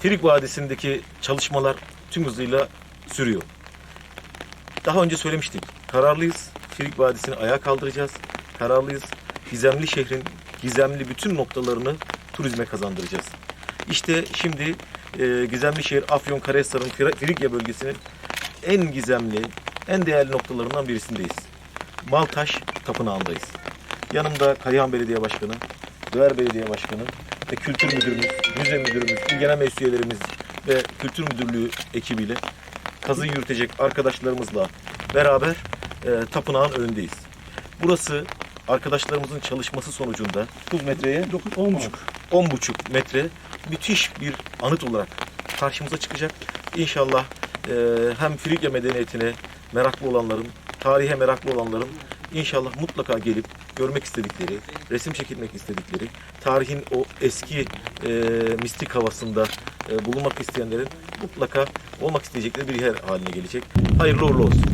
Firik Vadisi'ndeki çalışmalar tüm hızıyla sürüyor. Daha önce söylemiştik. Kararlıyız. Firik Vadisi'ni ayağa kaldıracağız. Kararlıyız. Gizemli şehrin gizemli bütün noktalarını turizme kazandıracağız. İşte şimdi e, Gizemli şehir Afyonkarahisar'ın Fir- Frikya bölgesinin en gizemli, en değerli noktalarından birisindeyiz. Maltaş Tapınağı'ndayız. Yanımda Kayhan Belediye Başkanı, Döğer Belediye Başkanı ve Kültür Müdürümüz, Müze Müdürümüz, İl Genel Meclis üyelerimiz ve Kültür Müdürlüğü ekibiyle kazı yürütecek arkadaşlarımızla beraber e, tapınağın önündeyiz. Burası arkadaşlarımızın çalışması sonucunda 9 metreye 10,5 10,5 metre müthiş bir anıt olarak karşımıza çıkacak. İnşallah e, hem Frigya medeniyetine meraklı olanların, tarihe meraklı olanların inşallah mutlaka gelip görmek istedikleri, resim çekilmek istedikleri, tarihin o eski e, mistik havasında e, bulunmak isteyenlerin mutlaka olmak isteyecekleri bir yer haline gelecek. Hayırlı uğurlu olsun.